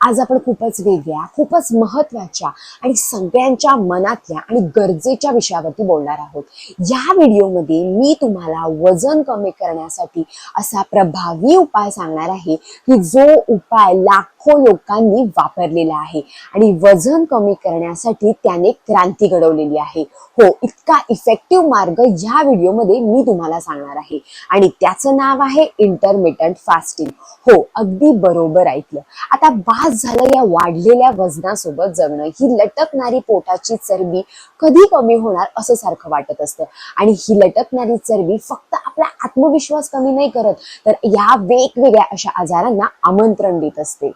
आज आपण खूपच वेगळ्या खूपच महत्त्वाच्या आणि सगळ्यांच्या मनातल्या आणि गरजेच्या विषयावरती बोलणार आहोत. या व्हिडिओमध्ये मी तुम्हाला वजन कमी करण्यासाठी असा प्रभावी उपाय सांगणार आहे की जो उपाय लाखो लोकांनी वापरलेला आहे आणि वजन कमी करण्यासाठी त्याने क्रांती घडवलेली आहे. हो इतका इफेक्टिव्ह मार्ग या व्हिडिओमध्ये मी तुम्हाला सांगणार आहे. आणि त्याचं नाव आहे इंटरमिटंट फास्टिंग हो अगदी बरोबर ऐकलं. आता बास झालं या वाढलेल्या वजनासोबत जगणं ही लटकणारी पोटाची चरबी कधी कमी होणार असं सारखं वाटत असतं. आणि ही लटकणारी चरबी फक्त आपला आत्मविश्वास कमी नाही करत तर या वेगवेगळ्या अशा आजारांना आमंत्रण देत असते.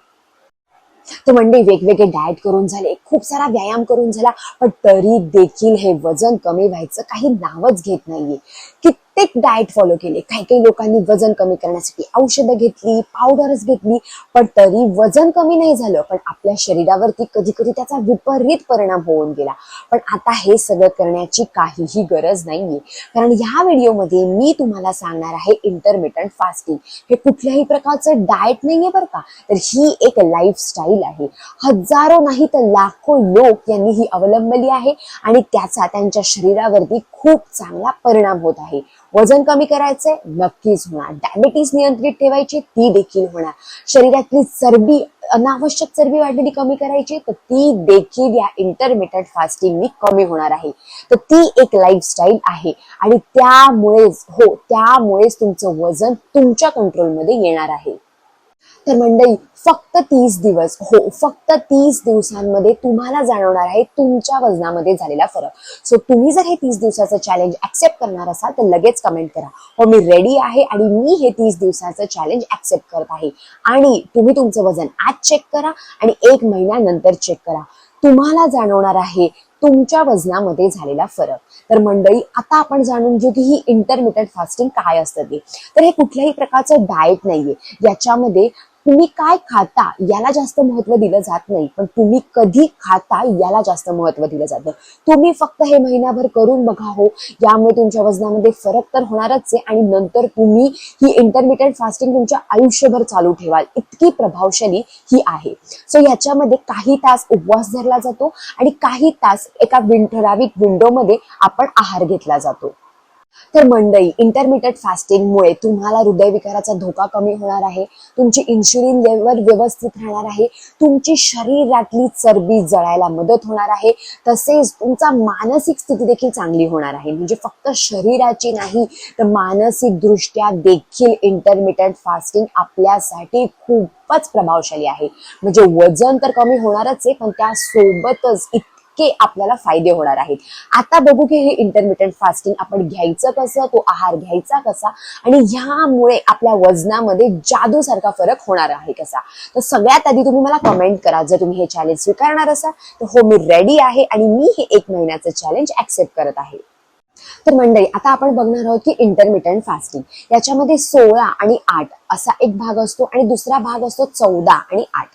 तर म्हणजे वेगवेगळे डाएट करून झाले खूप सारा व्यायाम करून झाला पण तरी देखील हे वजन कमी व्हायचं काही नावच घेत नाहीये. प्रत्येक डाएट फॉलो केले. काही काही लोकांनी वजन कमी करण्यासाठी औषधं घेतली पावडरच घेतली पण तरी वजन कमी नाही झालं. पण आपल्या शरीरावरती कधी कधी त्याचा विपरीत परिणाम होऊन गेला. पण आता हे सगळं करण्याची काहीही गरज नाहीये. कारण ह्या व्हिडिओमध्ये मी तुम्हाला सांगणार आहे इंटरमिटंट फास्टिंग हे कुठल्याही प्रकारचं डाएट नाहीये बरं का. तर ही एक लाईफस्टाईल आहे. हजारो नाही तर लाखो लोक यांनी ही अवलंबली आहे आणि त्याचा त्यांच्या शरीरावरती खूप चांगला परिणाम होत आहे. वजन कमी करायचंय नक्कीच होणार. डायबिटीस नियंत्रित ठेवायची ती देखील होणार. शरीरातली चरबी अनावश्यक चरबी वाढलेली कमी करायची तर ती देखील या इंटरमिटंट फास्टिंगनी कमी होणार आहे. तर ती एक लाईफस्टाईल आहे. आणि त्यामुळेच हो त्यामुळेच तुमचं वजन तुमच्या कंट्रोलमध्ये येणार आहे. तर मंडळी फक्त तीस दिवस हो फक्त तीस दिवसांमध्ये तुम्हाला जाणवणार आहे तुमच्या वजनामध्ये झालेला फरक. सो तुम्ही जर हे तीस दिवसाचं चॅलेंज ऍक्सेप्ट करणार असाल तर लगेच कमेंट करा. हो मी रेडी आहे आणि मी हे तीस दिवसाचं चॅलेंज ऍक्सेप्ट करत आहे. आणि तुम्ही तुमचं वजन आज चेक करा आणि एक महिन्यानंतर चेक करा. तुम्हाला जाणवणार आहे तुमच्या वजनामध्ये झालेला फरक. तर मंडळी आता आपण जाणून घेऊ की ही इंटरमिटंट फास्टिंग काय असतं ते. तर हे कुठल्याही प्रकारचं डाएट नाहीये. याच्यामध्ये तुम्ही काय खाता याला जास्त महत्त्व दिलं जात नाही पण तुम्ही कधी खाता याला जास्त महत्त्व दिलं जातं तुम्ही फक्त हे महिनाभर करून बघा हो यामुळे तुमच्या वजनामध्ये फरक तर होणारच आहे आणि नंतर तुम्ही ही इंटरमिटंट फास्टिंग तुमच्या आयुष्यभर चालू ठेवाल. इतकी प्रभावशाली ही आहे. सो याच्यामध्ये काही तास उपवास धरला जातो आणि काही तास एका ठराविक विंडोमध्ये आपण आहार घेतला जातो. तर मंडई इंटरमिटंट फास्टिंगमुळे तुम्हाला हृदयविकाराचा धोका कमी होणार आहे तुमची इन्शुलिन लेवल व्यवस्थित राहणार आहे तुमची शरीरातली चरबी जळायला मदत होणार आहे तसेच तुमचा मानसिक स्थिती देखील चांगली होणार आहे. म्हणजे फक्त शरीराची नाही तर मानसिक दृष्ट्या देखील इंटरमिटंट फास्टिंग आपल्यासाठी खूपच प्रभावशाली आहे. म्हणजे वजन तर कमी होणारच आहे पण त्यासोबतच इतके आपल्याला फायदे होणार आहेत. आता बघू की हे इंटरमिटंट फास्टिंग आपण घ्यायचं कसं तो आहार घ्यायचा कसा आणि ह्यामुळे आपल्या वजनामध्ये जादू सारखा फरक होणार आहे कसा. तर सगळ्यात आधी तुम्ही मला कमेंट करा जर तुम्ही हे चॅलेंज स्वीकारणार असाल तर हो मी रेडी आहे आणि मी हे एक महिन्याचं चॅलेंज ऍक्सेप्ट करत आहे. तर मंडळी आता आपण बघणार आहोत की इंटरमिटंट फास्टिंग याच्यामध्ये सोळा आणि आठ असा एक भाग असतो आणि दुसरा भाग असतो चौदा आणि आठ.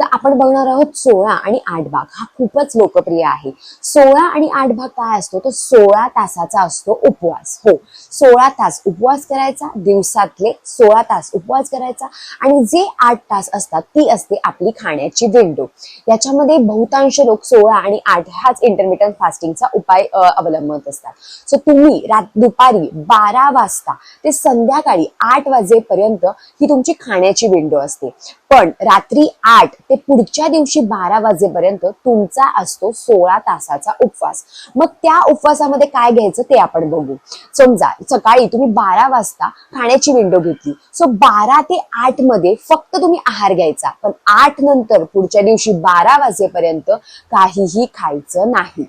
तर आपण बघणार आहोत सोळा आणि आठ भाग. हा खूपच लोकप्रिय आहे. सोळा आणि आठ भाग काय असतो? तर सोळा तासाचा असतो उपवास. हो. सोळा तास उपवास करायचा दिवसातले सोळा तास उपवास करायचा आणि जे आठ तास असतात ती असते आपली खाण्याची विंडो. याच्यामध्ये बहुतांश लोक सोळा आणि आठ हाच इंटरमिटंट फास्टिंगचा उपाय अवलंबत असतात. सो तुम्ही रात दुपारी बारा वाजता ते संध्याकाळी आठ वाजेपर्यंत ही तुमची खाण्याची विंडो असते. पण रात्री आठ ते पुढच्या दिवशी बारा वाजेपर्यंत तुमचा असतो सोळा तासाचा उपवास. मग त्या उपवासामध्ये काय घ्यायचं ते आपण बघू. समजा सकाळी तुम्ही बारा वाजता खाण्याची विंडो घेतली. सो बारा ते आठमध्ये फक्त तुम्ही आहार घ्यायचा. पण आठ नंतर पुढच्या दिवशी बारा वाजेपर्यंत काहीही खायचं नाही.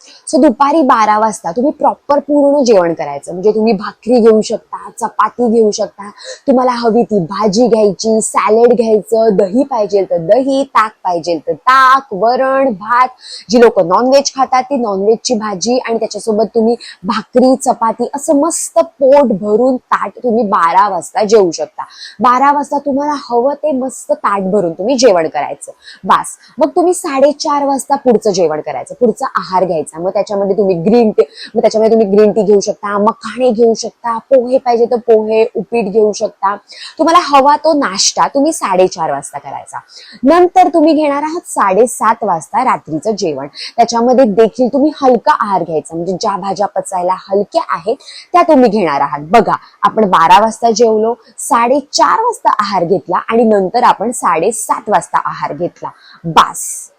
सो दुपारी बारा वाजता तुम्ही प्रॉपर पूर्ण जेवण करायचं. म्हणजे तुम्ही भाकरी घेऊ शकता चपाती घेऊ शकता. तुम्हाला हवी ती भाजी घ्यायची सॅलेड घ्यायचं दही पाहिजे तर दही ताक पाहिजे तर ताक वरण भात. जी लोक नॉनव्हेज खातात ती नॉनव्हेजची भाजी आणि त्याच्यासोबत तुम्ही भाकरी चपाती असं मस्त पोट भरून ताट तुम्ही बारा वाजता जेवू शकता. बारा वाजता तुम्हाला हवं ते मस्त ताट भरून तुम्ही जेवण करायचं. बास. मग तुम्ही साडेचार वाजता पुढचं जेवण करायचं. पुढचा आहार घ्यायचा. मग त्याच्यामध्ये तुम्ही ग्रीन टी मग त्याच्यामध्ये तुम्ही ग्रीन टी घेऊ शकता मखाणे घेऊ शकता पोहे पाहिजे तर पोहे उपीट घेऊ शकता. तुम्हाला हवा तो नाश्ता तुम्ही साडेचार वाजता करायचा. नंतर तुम्ही घेणार आहात साडेसात वाजता रात्रीचं जेवण. त्याच्यामध्ये देखील तुम्ही हलका आहार घ्यायचा. म्हणजे ज्या भाज्या पचायला हलक्या आहेत त्या तुम्ही घेणार आहात. बघा आपण बारा वाजता जेवलो साडेचार वाजता आहार घेतला आणि नंतर आपण साडेसात वाजता आहार घेतला. बास.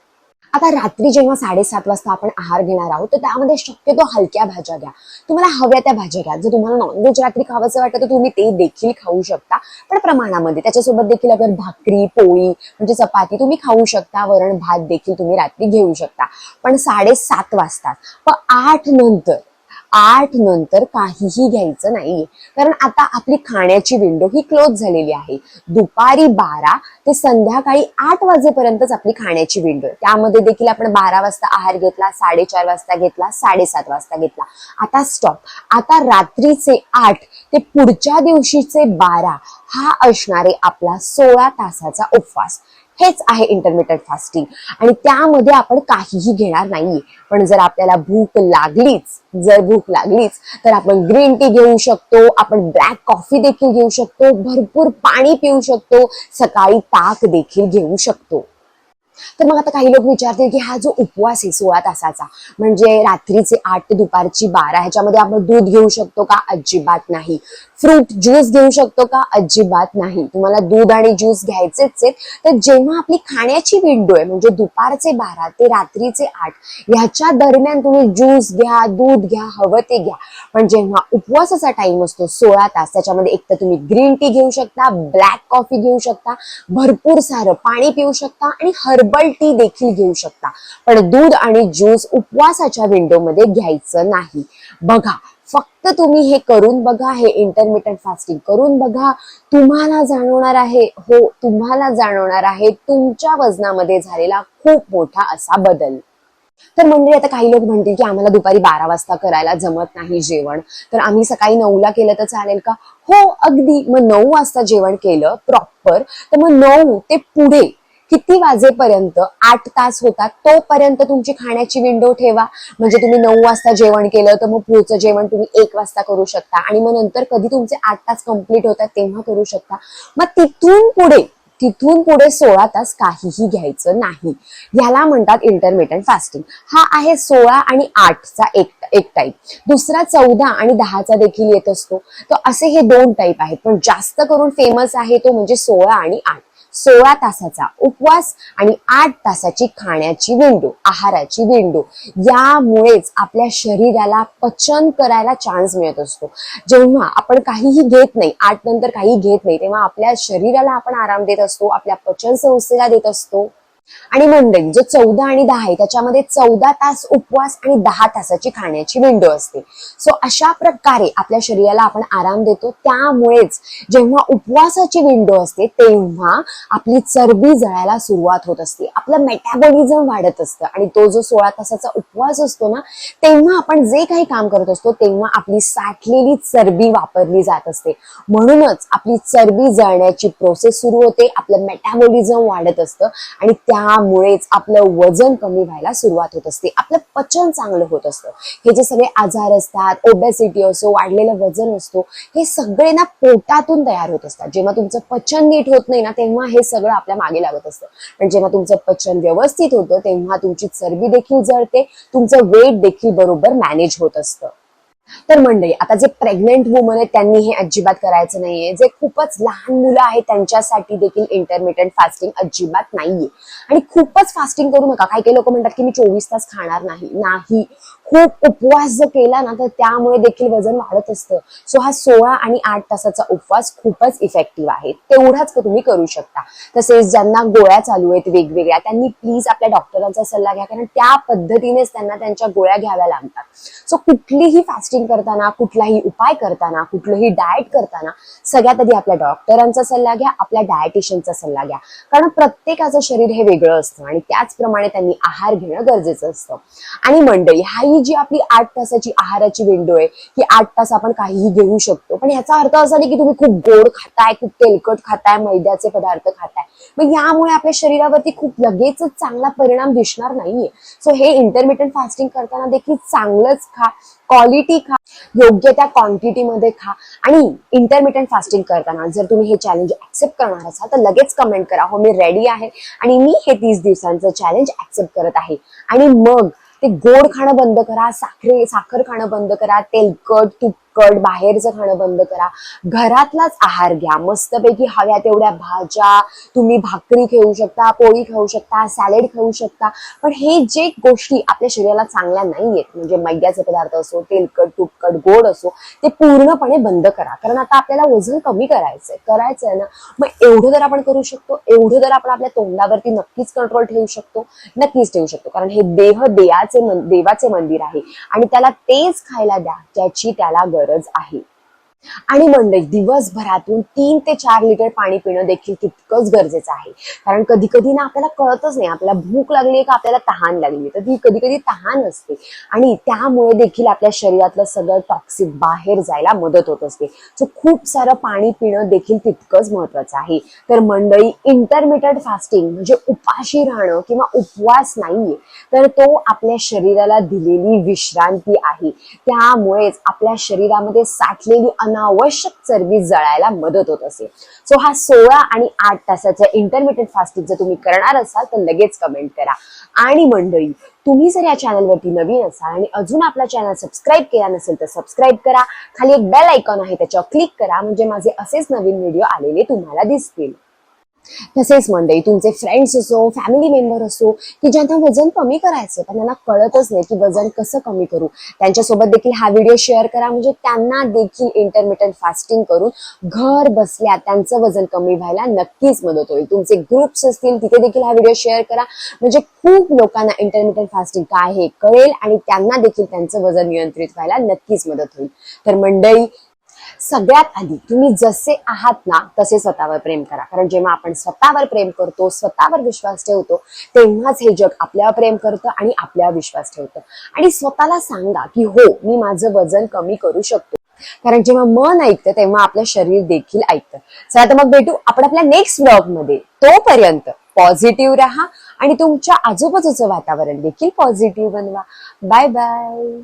आता रात्री जेव्हा साडेसात वाजता आपण आहार घेणार आहोत तर त्यामध्ये शक्यतो हलक्या भाज्या घ्या. तुम्हाला हव्या त्या भाज्या घ्या. जर तुम्हाला नॉनव्हेज रात्री खावंसं वाटतं तर तुम्ही ते देखील खाऊ शकता. पण प्रमाणामध्ये त्याच्यासोबत देखील अगर भाकरी पोळी म्हणजे चपाती तुम्ही खाऊ शकता. वरण भात देखील तुम्ही रात्री घेऊ शकता. पण साडेसात वाजता पण आठ नंतर आठ नंतर काहीही घ्यायचं नाहीये. कारण आता आपली खाण्याची विंडो ही क्लोज झालेली आहे. दुपारी बारा ते संध्याकाळी आठ वाजेपर्यंतच आपली खाण्याची विंडो आहे. त्यामध्ये देखील आपण बारा वाजता आहार घेतला साडेचार वाजता घेतला साडेसात वाजता घेतला. आता स्टॉप आता रात्रीचे आठ ते पुढच्या दिवशीचे बारा हा असणारे आपला सोळा तासाचा उपवास. हेच आहे इंटरमिडिएट फास्टिंग आणि त्यामध्ये आपण काहीही घेणार नाहीये. पण जर आपल्याला भूक लागलीच जर भूक लागलीच तर आपण ग्रीन टी घेऊ शकतो आपण ब्लॅक कॉफी देखील घेऊ शकतो भरपूर पाणी पिऊ शकतो सकाळी ताक देखील घेऊ शकतो. तर मग आता काही लोक विचारतील की हा जो उपवास आहे सोळा तासाचा म्हणजे रात्रीचे आठ ते दुपारची बारा ह्याच्यामध्ये आपण दूध घेऊ शकतो का? अजिबात नाही. फ्रूट ज्यूस घेऊ शकतो का? अजिबात नाही. तुम्हाला दूध आणि ज्यूस घ्यायचेच आहेत. तर जेव्हा आपली खाण्याची विंडो आहे म्हणजे दुपारचे बारा ते रात्रीचे आठ ह्याच्या दरम्यान तुम्ही ज्यूस घ्या दूध घ्या हवं ते घ्या. पण जेव्हा उपवासाचा टाइम असतो सोळा तास त्याच्यामध्ये एक तर तुम्ही ग्रीन टी घेऊ शकता ब्लॅक कॉफी घेऊ शकता भरपूर सारं पाणी पिऊ शकता आणि हर्बल टी देखील घेऊ शकता. पण दूध आणि ज्यूस उपवासाच्या विंडोमध्ये घ्यायचं नाही. बघा फक्त तुम्ही हे करून बघा हे इंटरमिटंट फास्टिंग करून बघा. तुम्हाला जाणवणार आहे हो तुम्हाला जाणवणार आहे तुमच्या वजनामध्ये झालेला खूप मोठा असा बदल. तर मंडळी आता काही लोक म्हणतील की आम्हाला दुपारी बारा वाजता करायला जमत नाही जेवण. तर आम्ही सकाळी नऊला केलं तर चालेल का? हो अगदी. मग नऊ वाजता जेवण केलं प्रॉपर तर मग नऊ ते पुढे किती वाजेपर्यंत आठ तास होतात तोपर्यंत तुमची खाण्याची विंडो ठेवा. म्हणजे तुम्ही नऊ वाजता जेवण केलं तर मग पुढचं जेवण तुम्ही एक वाजता करू शकता. आणि मग नंतर कधी तुमचे आठ तास कंप्लीट होतात तेव्हा करू शकता. मग तिथून पुढे तिथून पुढे सोळा तास काहीही घ्यायचं नाही. याला म्हणतात इंटरमिडियंट फास्टिंग हा आहे सोळा आणि आठचा एक एक टाईप दुसरा चौदा आणि दहाचा देखील येत असतो. तर असे हे दोन टाईप आहेत. पण जास्त करून फेमस आहे तो म्हणजे सोळा आणि आठ. सोळा तासाचा उपवास आणि आठ तासाची खाण्याची विंडो आहाराची विंडो. यामुळेच आपल्या शरीराला पचन करायला चान्स मिळत असतो. जेव्हा आपण काहीही घेत नाही आठ नंतर काही घेत नाही तेव्हा आपल्या शरीराला आपण आराम देत असतो आपल्या पचन संस्थेला देत असतो. आणि मंडळी जो चौदा आणि दहा आहे त्याच्यामध्ये चौदा तास उपवास आणि दहा तासाची खाण्याची विंडो असते. सो अशा प्रकारे आपल्या शरीराला आपण आराम देतो. त्यामुळेच जेव्हा उपवासाची विंडो असते तेव्हा आपली चरबी जळायला सुरुवात होत असते. आपलं मेटॅबॉलिझम वाढत असतं. आणि तो जो सोळा तासाचा उपवास असतो ना तेव्हा आपण जे काही काम करत असतो तेव्हा आपली साठलेली चरबी वापरली जात असते. म्हणूनच आपली चरबी जळण्याची प्रोसेस सुरू होते आपलं मेटॅबॉलिझम वाढत असतं आणि त्यामुळेच आपलं वजन कमी व्हायला सुरुवात होत असते. आपलं पचन चांगलं होत असतं. हे जे सगळे आजार असतात ओबेसिटी असो वाढलेलं वजन असतो हे सगळे ना पोटातून तयार होत असतात. जेव्हा तुमचं पचन नीट होत नाही ना तेव्हा हे सगळं आपल्या मागे लागत असतं. पण जेव्हा तुमचं पचन व्यवस्थित होतं तेव्हा तुमची चरबी देखील जळते तुमचं वेट देखील बरोबर मॅनेज होत असतं. तर मंडळी आता जे प्रेग्नेंट वुमन आहेत त्यांनी हे अजिबात करायचं नाहीये. जे खूपच लहान मुलं आहेत त्यांच्यासाठी देखील इंटरमिडियंट फास्टिंग अजिबात नाहीये. आणि खूपच फास्टिंग करू नका. काही काही लोक म्हणतात की मी चोवीस तास खाणार नाही. नाही. खूप उपवास जर केला ना तर त्यामुळे देखील वजन वाढत असतं. सो हा सोळा आणि आठ तासाचा उपवास खूपच इफेक्टिव्ह आहे. तेवढाच तुम्ही करू शकता. तसेच ज्यांना गोळ्या चालू आहेत वेगवेगळ्या त्यांनी प्लीज आपल्या डॉक्टरांचा सल्ला घ्या. कारण त्या पद्धतीनेच त्यांना त्यांच्या गोळ्या घ्याव्या लागतात. सो कुठलीही फास्टिंग करताना कुठलाही उपाय करताना कुठलंही डाएट करताना सगळ्यात आधी आपल्या डॉक्टरांचा सल्ला घ्या आपल्या डायटिशियनचा सल्ला घ्या. कारण प्रत्येकाचं शरीर हे वेगळं असतं आणि त्याचप्रमाणे त्यांनी आहार घेणं गरजेचं असतं. आणि मंडळी हाही ही जी आपली आठ तासाची आहाराची विंडो आहे की आठ तास आपण काहीही घेऊ शकतो. पण याचा अर्थ असा नाही की तुम्ही खूप गोड खाताय खूप तेलकट खाताय मैद्याचे पदार्थ खाताय. मग यामुळे आपल्या शरीरावरती खूप लगेचच चांगला परिणाम दिसणार नाहीये. सो हे इंटरमिडियंट फास्टिंग करताना देखील चांगलंच खा क्वालिटी खा योग्य त्या क्वांटिटी मध्ये खा. आणि इंटरमिडियंट फास्टिंग करताना जर तुम्ही हे चॅलेंज ऍक्सेप्ट करणार असाल तर लगेच कमेंट करा. हो मी रेडी आहे आणि मी हे तीस दिवसांचं चॅलेंज ऍक्सेप्ट करत आहे. आणि मग ते गोड खाणं बंद करा साखरे साखर खाणं बंद करा तेलकट कट बाहेरचं खाणं बंद करा. घरातलाच आहार घ्या. मस्तपैकी हव्या तेवढ्या भाज्या तुम्ही भाकरी खाऊ शकता पोळी खाऊ शकता सॅलेड खाऊ शकता. पण हे जे गोष्टी आपल्या शरीराला चांगल्या नाहीयेत म्हणजे मैद्याचे पदार्थ असो तेलकट तुपकट गोड असो ते पूर्णपणे बंद करा. कारण आता आपल्याला वजन कमी करायचंय करायचंय ना. मग एवढं जर आपण करू शकतो एवढं जर आपण आपल्या तोंडावरती नक्कीच कंट्रोल ठेवू शकतो नक्कीच ठेवू शकतो. कारण हे देह देयाचे देवाचे मंदिर आहे. आणि त्याला तेच खायला द्या ज्याची त्याला गरज आहे. आणि मंडळी दिवसभरातून तीन ते चार लिटर पाणी पिणं देखील तितकंच गरजेचं आहे. कारण कधी कधी ना आपल्याला कळतच नाही आपल्याला भूक लागली का आपल्याला तहान लागली तर ती कधी कधी तहान असते. आणि त्यामुळे देखील आपल्या शरीरातलं सगळं टॉक्सिक बाहेर जायला मदत होत असते. सो खूप सारं पाणी पिणं देखील तितकंच महत्वाचं आहे. तर मंडळी इंटरमिटेड फास्टिंग म्हणजे उपाशी राहणं किंवा उपवास नाहीये तर तो आपल्या शरीराला दिलेली विश्रांती आहे. त्यामुळेच आपल्या शरीरामध्ये साठलेली अनावश्यक चरबी जळायला मदत होत असेल सो हा सोळा आणि आठ तासाचा इंटरमिडियंट फास्टिंग जर तुम्ही करणार असाल तर लगेच कमेंट करा. आणि मंडळी तुम्ही जर या चॅनलवरती नवीन असाल आणि अजून आपला चॅनल सबस्क्राईब केला नसेल तर सबस्क्राईब करा. खाली एक बेल आयकॉन आहे त्याच्यावर क्लिक करा. म्हणजे माझे असेच नवीन व्हिडिओ आलेले तुम्हाला दिसतील. तसेच मंडळी तुमचे फ्रेंड्स असो फॅमिली मेंबर असो की ज्यांना वजन कमी करायचं पण त्यांना कळतच नाही की वजन कसं कमी करू. त्यांच्यासोबत देखील हा व्हिडिओ शेअर करा म्हणजे त्यांना देखील इंटरमिटंट फास्टिंग करून घर बसल्या त्यांचं वजन कमी व्हायला नक्कीच मदत होईल. तुमचे ग्रुप्स असतील तिथे देखील हा व्हिडिओ शेअर करा. म्हणजे खूप लोकांना इंटरमिटंट फास्टिंग काय हे कळेल आणि त्यांना देखील त्यांचं वजन नियंत्रित व्हायला नक्कीच मदत होईल. तर मंडळी सगळ्यात आधी तुम्ही जसे आहात ना तसे स्वतःवर प्रेम करा. कारण जेव्हा आपण स्वतःवर प्रेम करतो स्वतःवर विश्वास ठेवतो तेव्हाच हे जग आपल्यावर प्रेम करतं आणि आपल्यावर विश्वास ठेवतं. आणि स्वतःला सांगा की हो मी माझं वजन कमी करू शकतो. कारण जेव्हा मन ऐकतं तेव्हा आपलं शरीर देखील ऐकतं. चला तर मग भेटू आपण आपल्या नेक्स्ट ब्लॉगमध्ये. तोपर्यंत पॉझिटिव्ह राहा आणि तुमच्या आजूबाजूचं वातावरण देखील पॉझिटिव्ह बनवा. Bye bye